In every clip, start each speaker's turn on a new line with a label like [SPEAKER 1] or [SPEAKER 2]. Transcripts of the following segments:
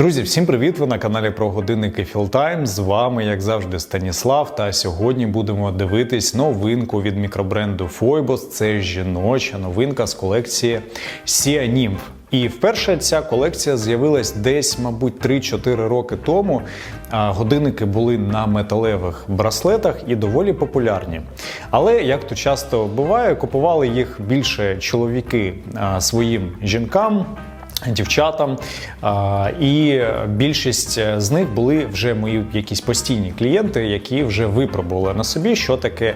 [SPEAKER 1] Друзі, всім привіт! Ви на каналі про годинники Філтайм. З вами, як завжди, Станіслав. Та сьогодні будемо дивитись новинку від мікробренду Foibos. Це жіноча новинка з колекції Sia Nymph. І вперше ця колекція з'явилась десь, мабуть, 3-4 роки тому. Годинники були на металевих браслетах і доволі популярні. Але як то часто буває, купували їх більше чоловіки своїм жінкам. Дівчатам, і більшість з них були вже мої якісь постійні клієнти, які вже випробували на собі, що таке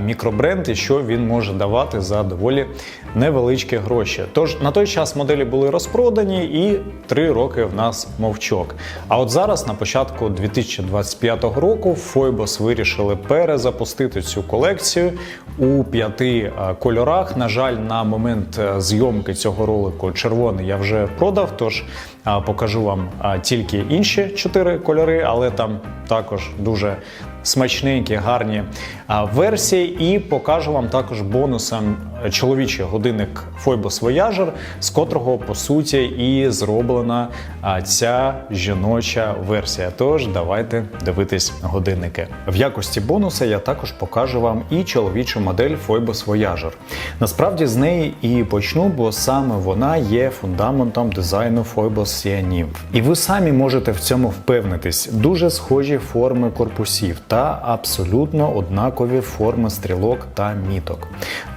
[SPEAKER 1] мікробренд і що він може давати за доволі невеличкі гроші. Тож на той час моделі були розпродані, і три роки в нас мовчок. А от зараз, на початку 2025 року, Foibos вирішили перезапустити цю колекцію у п'яти кольорах. На жаль, на момент е, зйомки цього ролику червоний я вже продав, тож покажу вам тільки інші чотири кольори, але там також дуже смачненькі, гарні версії. І покажу вам також бонусом чоловічий годинник Foibos Voyager, з котрого по суті і зроблена ця жіноча версія. Тож давайте дивитись годинники. В якості бонуса я також покажу вам і чоловічу модель Foibos Voyager. Насправді з неї і почну, бо саме вона є фундаментом дизайну Foibos Sia І ви самі можете в цьому впевнитись. Дуже схожі форми корпусів та абсолютно однакові форми стрілок та міток.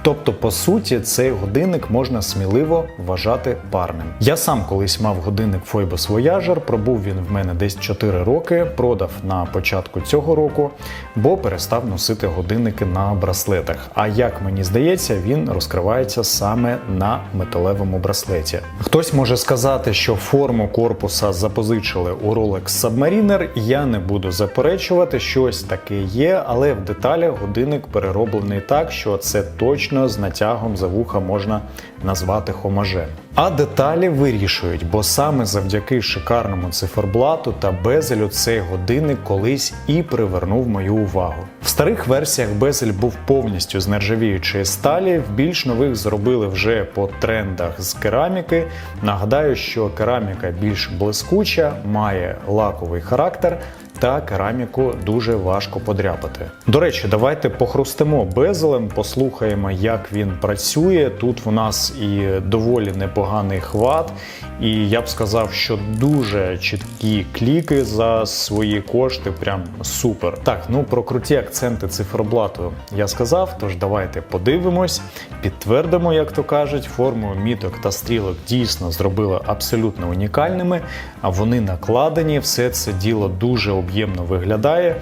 [SPEAKER 1] Тобто, по суті, цей годинник можна сміливо вважати парним. Я сам колись мав годинник Foibos Voyager, пробув він в мене десь 4 роки, продав на початку цього року, бо перестав носити годинники на браслетах. А як мені здається, він розкривається саме на металевому браслеті. Хтось може сказати, що форму корпуса запозичили у Rolex Submariner. Я не буду заперечувати, щось таке є, але в деталях годинник перероблений так, що це точно з натягом за вуха можна назвати хомажем. А деталі вирішують, бо саме завдяки шикарному циферблату та безелю цей годинник колись і привернув мою увагу. В старих версіях безель був повністю з нержавіючої сталі, в більш нових зробили вже по трендах з кераміки. Нагадаю, що кераміка більш блискуча, має лаковий характер. Та кераміку дуже важко подряпати. До речі, давайте похрустимо безелем, послухаємо, як він працює. Тут в нас і доволі непоганий хват, і я б сказав, що дуже чіткі кліки за свої кошти. Прям супер. Так, ну про круті акценти циферблату я сказав. Тож давайте подивимось, підтвердимо, як то кажуть, форму міток та стрілок дійсно зробили абсолютно унікальними. А вони накладені, все це діло дуже об'ємно виглядає.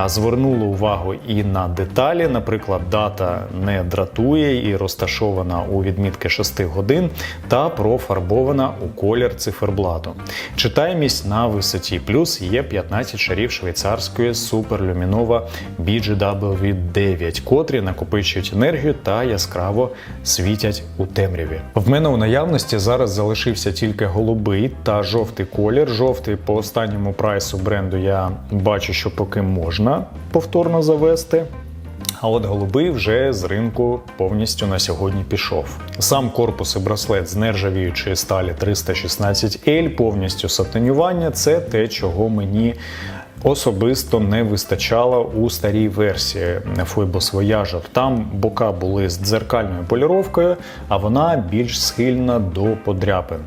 [SPEAKER 1] А звернули увагу і на деталі. Наприклад, дата не дратує і розташована у відмітки 6 годин, та профарбована у колір циферблату. Читаємість на висоті, плюс є 15 шарів швейцарської суперлюмінова BGW9, котрі накопичують енергію та яскраво світять у темряві. В мене у наявності зараз залишився тільки голубий та жовтий колір. Жовтий по останньому прайсу бренду я бачу, що поки можна повторно завести. А от голубий вже з ринку повністю на сьогодні пішов. Сам корпус і браслет з нержавіючої сталі 316L, повністю сатинювання це те, чого мені особисто не вистачало у старій версії Foibos Voyager. Там бока були з дзеркальною поліровкою, а вона більш схильна до подряпин.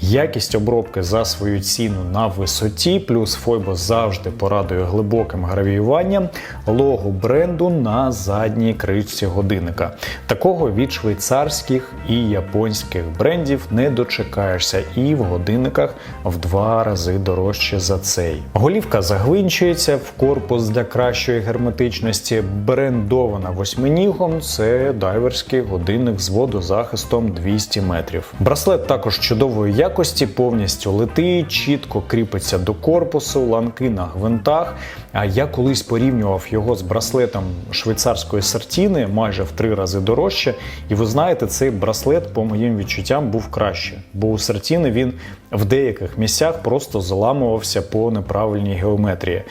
[SPEAKER 1] Якість обробки за свою ціну на висоті, плюс Foibos завжди порадує глибоким гравіюванням логу бренду на задній кришці годинника. Такого від швейцарських і японських брендів не дочекаєшся, і в годинниках в два рази дорожче за цей. Голівка загвинчується в корпус для кращої герметичності. Брендована восьминігом це дайверський годинник з водозахистом 200 метрів. Браслет також чудової якості, повністю летить, чітко кріпиться до корпусу, ланки на гвинтах. А я колись порівнював його з браслетом швейцарської сартіни майже в три рази дорожче. І ви знаєте, цей браслет, по моїм відчуттям, був краще, бо у сартіни він в деяких місцях просто заламувався по неправильній геометрії.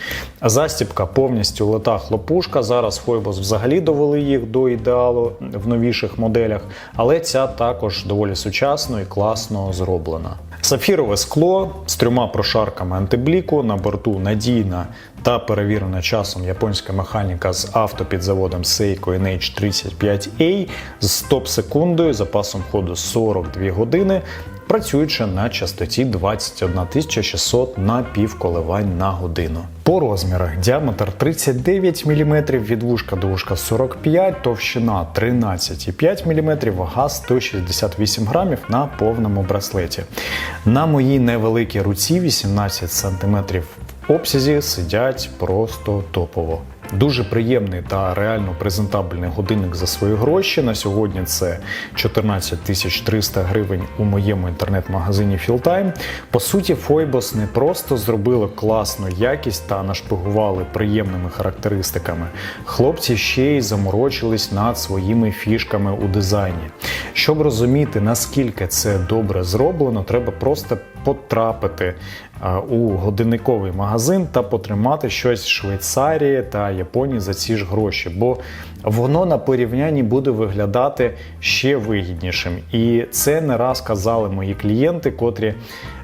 [SPEAKER 1] Застібка повністю лета хлопушка. Зараз Foibos взагалі довели їх до ідеалу в новіших моделях, але ця також доволі сучасно і класно зроблена. Сапфірове скло з трьома прошарками антибліку на борту надійна та перевірена часом японська механіка з автопідзаводом Seiko NH35A з стоп-секундою, запасом ходу 42 години, працюючи на частоті 21 600 на півколивань на годину. По розмірах діаметр 39 мм, від вушка до вушка 45, товщина 13,5 мм, вага 168 грамів на повному браслеті. На моїй невеликій руці 18 см в обсязі сидять просто топово. Дуже приємний та реально презентабельний годинник за свої гроші. На сьогодні це 14 тисяч 300 гривень у моєму інтернет-магазині Fieldtime. По суті, Фойбос не просто зробили класну якість та нашпигували приємними характеристиками. Хлопці ще й заморочились над своїми фішками у дизайні. Щоб розуміти, наскільки це добре зроблено, треба просто потрапити у годинниковий магазин та потримати щось Швейцарії та Японії за ці ж гроші, бо воно на порівнянні буде виглядати ще вигіднішим. І це не раз казали мої клієнти, котрі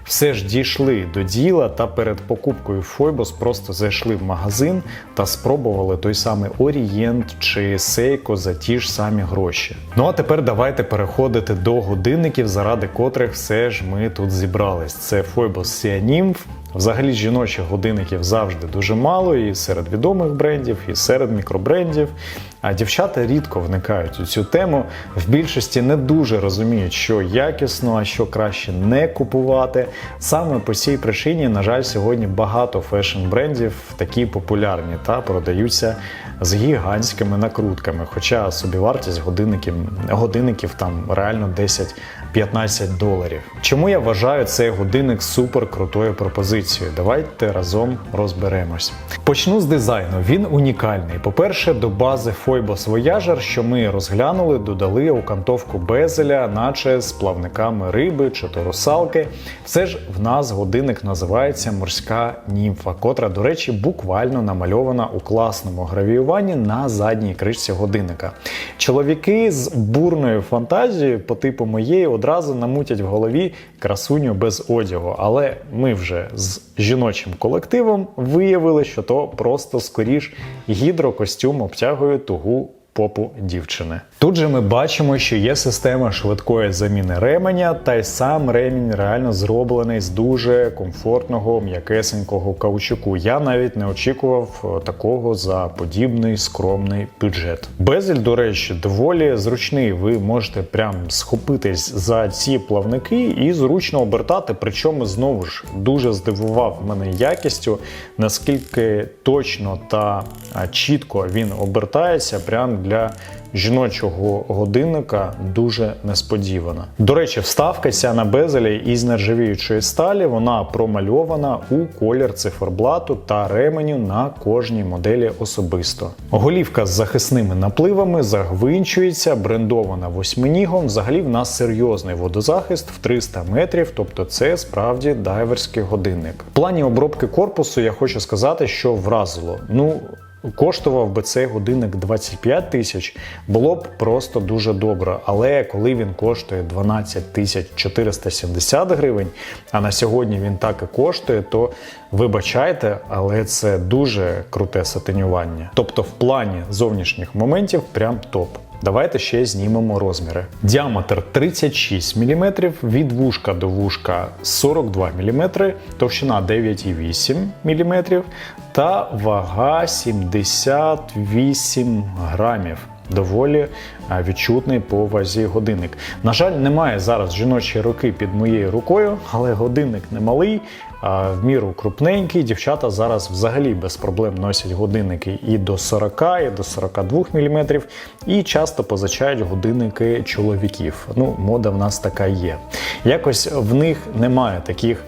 [SPEAKER 1] все ж дійшли до діла та перед покупкою Фойбос просто зайшли в магазин та спробували той самий Орієнт чи Сейко за ті ж самі гроші. Ну а тепер давайте переходити до годинників, заради котрих все ж ми тут зібрались. Це Фойбос Nymph, Взагалі жіночих годинників завжди дуже мало, і серед відомих брендів, і серед мікробрендів. А дівчата рідко вникають у цю тему. В більшості не дуже розуміють, що якісно, а що краще не купувати. Саме по цій причині, на жаль, сьогодні багато фешн-брендів такі популярні та продаються з гігантськими накрутками. Хоча собівартість годинників, годинників там реально 10-15 доларів. Чому я вважаю цей годинник супер крутою пропозицією? Давайте разом розберемось. Почну з дизайну. Він унікальний. По-перше, до бази Foibos Voyager, що ми розглянули, додали окантовку безеля, наче з плавниками риби чи то русалки. Все ж в нас годинник називається морська німфа, котра, до речі, буквально намальована у класному гравіюванні на задній кришці годинника. Чоловіки з бурною фантазією, по типу моєї, намутять в голові красуню без одягу. Але ми вже з жіночим колективом виявили, що то просто скоріш гідрокостюм обтягує тугу попу дівчини. Тут же ми бачимо, що є система швидкої заміни ременя, та й сам ремінь реально зроблений з дуже комфортного м'якесенького каучуку. Я навіть не очікував такого за подібний скромний бюджет. Безель, до речі, доволі зручний. Ви можете прям схопитись за ці плавники і зручно обертати. Причому знову ж дуже здивував мене якістю, наскільки точно та чітко він обертається, прям для жіночого годинника дуже несподівана. До речі, вставка ця на безелі із нержавіючої сталі, вона промальована у колір циферблату та ременю на кожній моделі особисто. Голівка з захисними напливами загвинчується, брендована восьминігом. Взагалі в нас серйозний водозахист в 300 метрів, тобто це справді дайверський годинник. В плані обробки корпусу я хочу сказати, що вразило. Ну, Коштував би цей годинник 25 тисяч, було б просто дуже добре. Але коли він коштує 12 тисяч 470 гривень, а на сьогодні він так і коштує, то вибачайте, але це дуже круте сатинювання. Тобто, в плані зовнішніх моментів прям топ. Давайте ще знімемо розміри. Діаметр 36 мм, від вушка до вушка 42 мм, товщина 9,8 мм та вага 78 грамів. Доволі відчутний по вазі годинник. На жаль, немає зараз жіночої руки під моєю рукою, але годинник не малий, а в міру крупненький. Дівчата зараз взагалі без проблем носять годинники і до 40, і до 42 мм, і часто позичають годинники чоловіків. Ну, мода в нас така є. Якось в них немає таких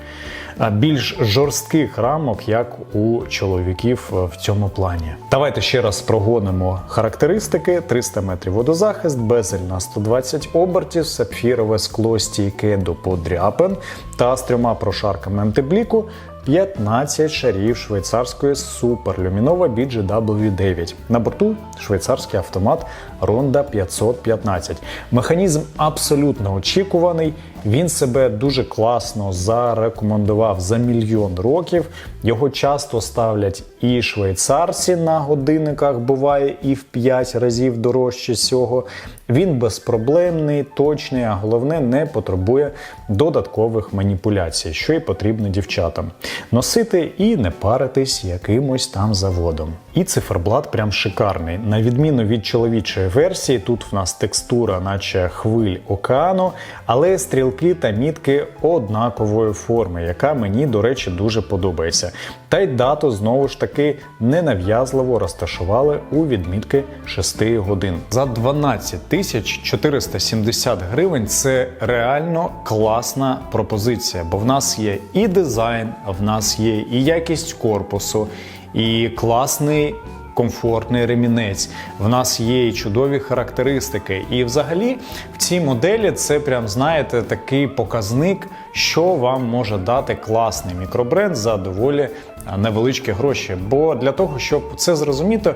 [SPEAKER 1] більш жорстких рамок, як у чоловіків в цьому плані. Давайте ще раз прогонимо характеристики: 300 метрів водозахист, безель на 120 обертів, сапфірове скло стійке до подряпин та з трьома прошарками антибліку. 15 шарів швейцарської суперлюмінова BGW9. На борту швейцарський автомат Ronda 515. Механізм абсолютно очікуваний Він себе дуже класно зарекомендував за мільйон років. Його часто ставлять і швейцарці на годинниках, буває і в 5 разів дорожче цього. Він безпроблемний, точний, а головне не потребує додаткових маніпуляцій, що й потрібно дівчатам. Носити і не паритись якимось там заводом. І циферблат прям шикарний. На відміну від чоловічої версії, тут в нас текстура, наче хвиль океану, але стрілки та мітки однакової форми, яка мені, до речі, дуже подобається. Та й дату знову ж таки ненав'язливо розташували у відмітки 6 годин. За 12 тисяч 470 гривень це реально класна пропозиція, бо в нас є і дизайн, в нас є і якість корпусу, і класний. Комфортний ремінець, в нас є і чудові характеристики. І взагалі в цій моделі це прям знаєте такий показник, що вам може дати класний мікробренд за доволі невеличкі гроші. Бо для того, щоб це зрозуміти,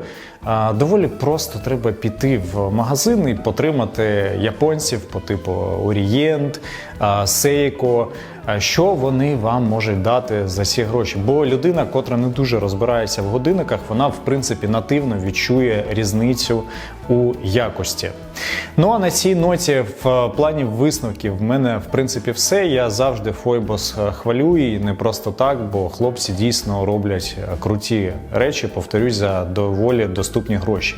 [SPEAKER 1] доволі просто треба піти в магазин і потримати японців по типу Seiko, а, що вони вам можуть дати за ці гроші. Бо людина, котра не дуже розбирається в годинниках, вона в принципі нативно відчує різницю у якості. Ну а на цій ноті в плані висновків в мене в принципі все. Я завжди Фойбос хвалю і не просто так, бо хлопці дійсно роблять круті речі, повторюсь, за доволі доступні гроші.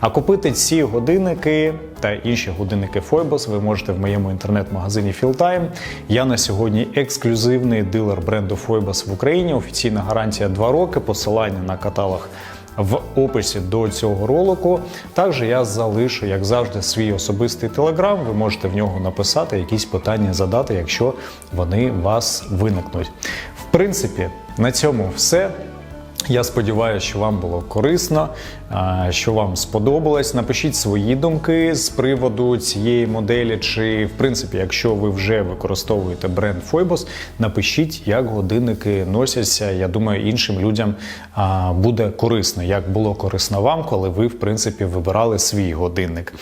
[SPEAKER 1] А купити ці годинники та інші годинники Фойбос ви можете в моєму інтернет-магазині Fieldtime. Я на сьогодні ексклюзивний дилер бренду Фойбос в Україні. Офіційна гарантія 2 роки. Посилання на каталог в описі до цього ролику. Також я залишу, як завжди, свій особистий телеграм. Ви можете в нього написати якісь питання, задати, якщо вони вас виникнуть. В принципі, на цьому все. Я сподіваюся, що вам було корисно, що вам сподобалось. Напишіть свої думки з приводу цієї моделі, чи в принципі, якщо ви вже використовуєте бренд Фойбос, напишіть, як годинники носяться. Я думаю, іншим людям буде корисно, як було корисно вам, коли ви в принципі вибирали свій годинник.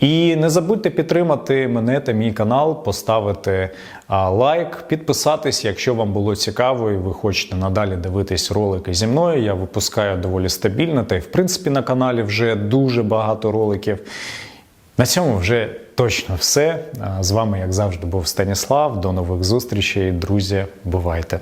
[SPEAKER 1] І не забудьте підтримати мене та мій канал, поставити лайк, підписатись, якщо вам було цікаво і ви хочете надалі дивитись ролики зі мною. Я випускаю доволі стабільно, та й в принципі на каналі вже дуже багато роликів. На цьому вже точно все. З вами, як завжди, був Станіслав. До нових зустрічей, друзі. Бувайте!